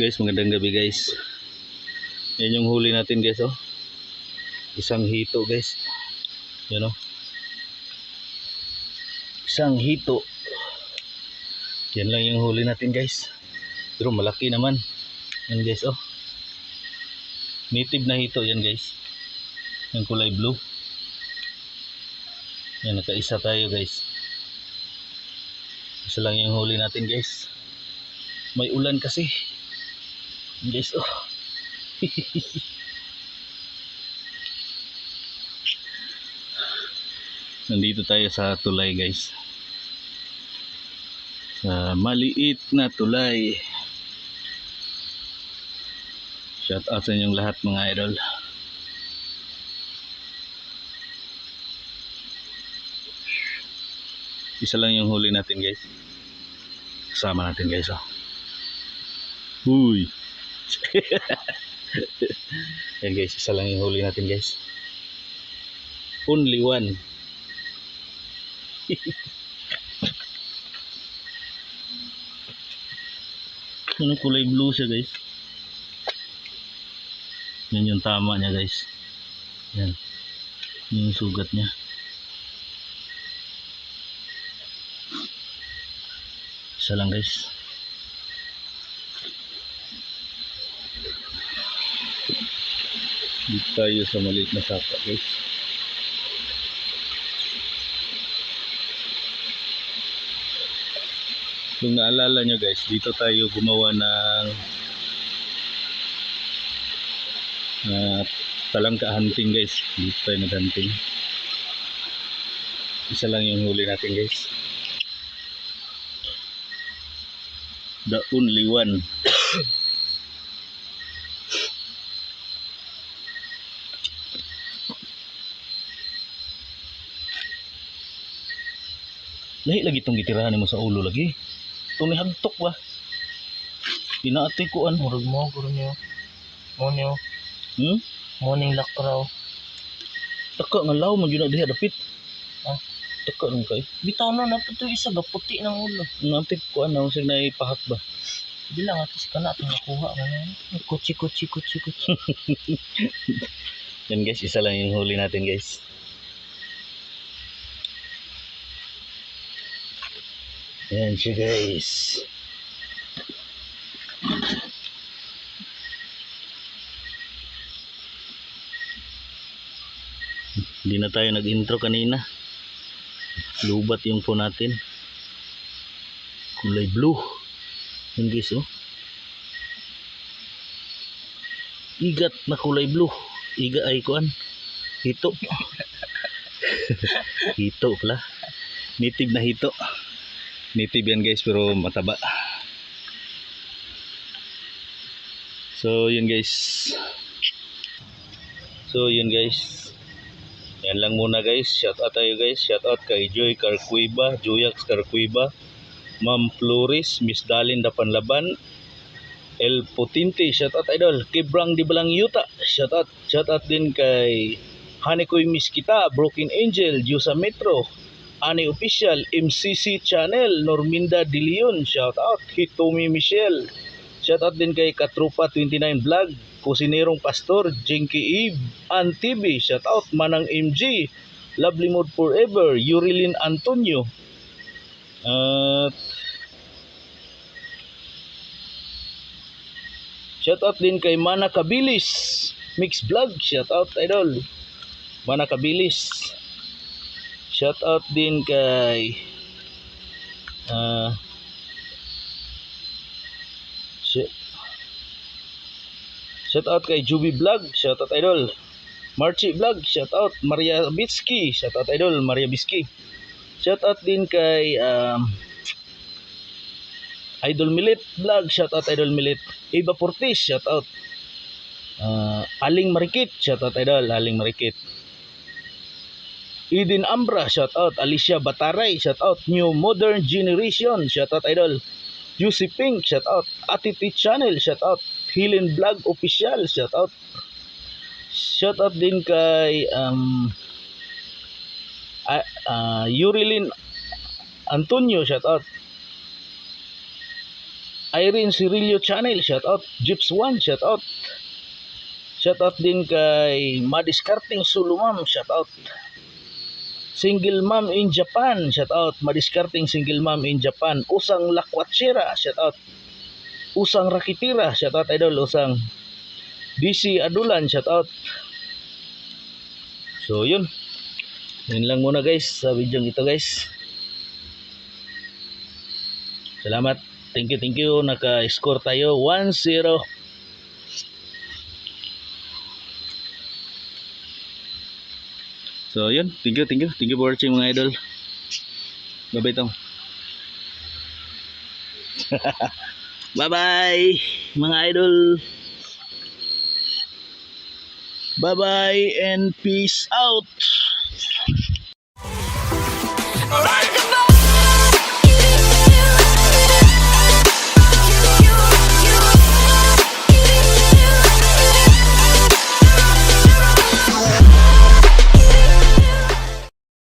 Guys, magandang gabi guys. Yan yung huli natin guys oh. Isang hito guys. Yan oh. Isang hito. Yan lang yung huli natin guys. Pero malaki naman. Yan guys oh. Native na hito yan guys. Yung kulay blue. Yan nakaisa tayo guys. Isa lang yung huli natin guys. May ulan kasi. Guys, oh. Nandito tayo sa tulay, guys. Sa maliit na tulay. Shout out sa inyong lahat mga idol. Isa lang yung huli natin, guys. Kasama natin, guys, oh. Uy. Yan guys, isa lang yung huli natin guys. Only one. ano kulay blue siya guys. Yan yung tama niya guys. Yan. Yan yung sugat niya. Isa lang guys. Dito tayo sa maliit na sapa guys. Kung naalala nyo guys, dito tayo gumawa ng uh, talangka hunting guys. Dito tayo nag-hunting. Isa lang yung huli natin guys. The only one. Lahi lagi itong gitirahan mo sa ulo lagi. Itong nihagtok ba? Pinaati ko an. Murag mo, guro niyo. Mo niyo. Hmm? Morning lakraw. Taka nga law man yun na diha dapit. Ah. Taka nung kay. Bitaw na nato to isa gaputi ng ulo. Nantik ko an na sig na ipahak ba. Di lang ato si kana atong nakuha man. Kutsi kutsi kutsi kutsi. Yan guys, isa lang yung huli natin guys. Yan siya guys. Hindi na tayo nag-intro kanina. Lubat yung phone natin. Kulay blue. Yan guys oh. Igat na kulay blue. Iga ay kuan. Hito. hito pala. Native na hito. Native yan guys pero mataba. So yun guys. So yun guys. Yan lang muna guys. Shout out tayo guys. Shout out kay Joy Carcuiba, Joyax Carcuiba, Ma'am Flores, Miss Dalin Dapanlaban, El Potinte, shout out idol. Kibrang di Balang Yuta, shout out. Shout out din kay Hanikoy Miss Kita, Broken Angel, Jusa Metro, Ani Official, MCC Channel, Norminda De Leon, shout out. Hitomi Michelle, shout out din kay Katrupa 29 Vlog, Kusinerong Pastor, Jinky Eve, An TV, shout out. Manang MG, Lovely Mood Forever, Yurilin Antonio, at Shout out din kay Mana Kabilis. Mix Vlog, shout out idol. Mana Kabilis. Shout out din kay ah shi- Shout out kay Juby Vlog, shout out idol. Marchi Vlog, shout out Maria Bitski, shout out idol Maria Bitski. Shout out din kay um, Idol Milit Vlog, shout out Idol Milit. Iba Portis, shout out. Uh, Aling Marikit, shout out Idol, Aling Marikit. Eden Ambra, shout out. Alicia Bataray, shout out. New Modern Generation, shout out Idol. Juicy Pink, shout out. Atiti Channel, shout out. Helen Vlog Official, shout out. Shout out din kay um, uh, Yurilin Antonio, shout out. Irene Cirillo Channel, shout out. Jeeps One, shout out. Shout out din kay Madiskarting Sulumam, shout out. Single mom in Japan, shout out. Madiskarting single mom in Japan. Usang Lakwachira, shout out. Usang Rakitira, shout out idol. Usang DC Adulan, shout out. So yun. Yun lang muna guys sa video ito guys. Salamat. Thank you, thank you. Naka-score tayo 1-0. So, yun. Thank you, thank you. Thank you for watching mga idol. Bye-bye tong. Bye-bye mga idol. Bye-bye and peace out. Alright.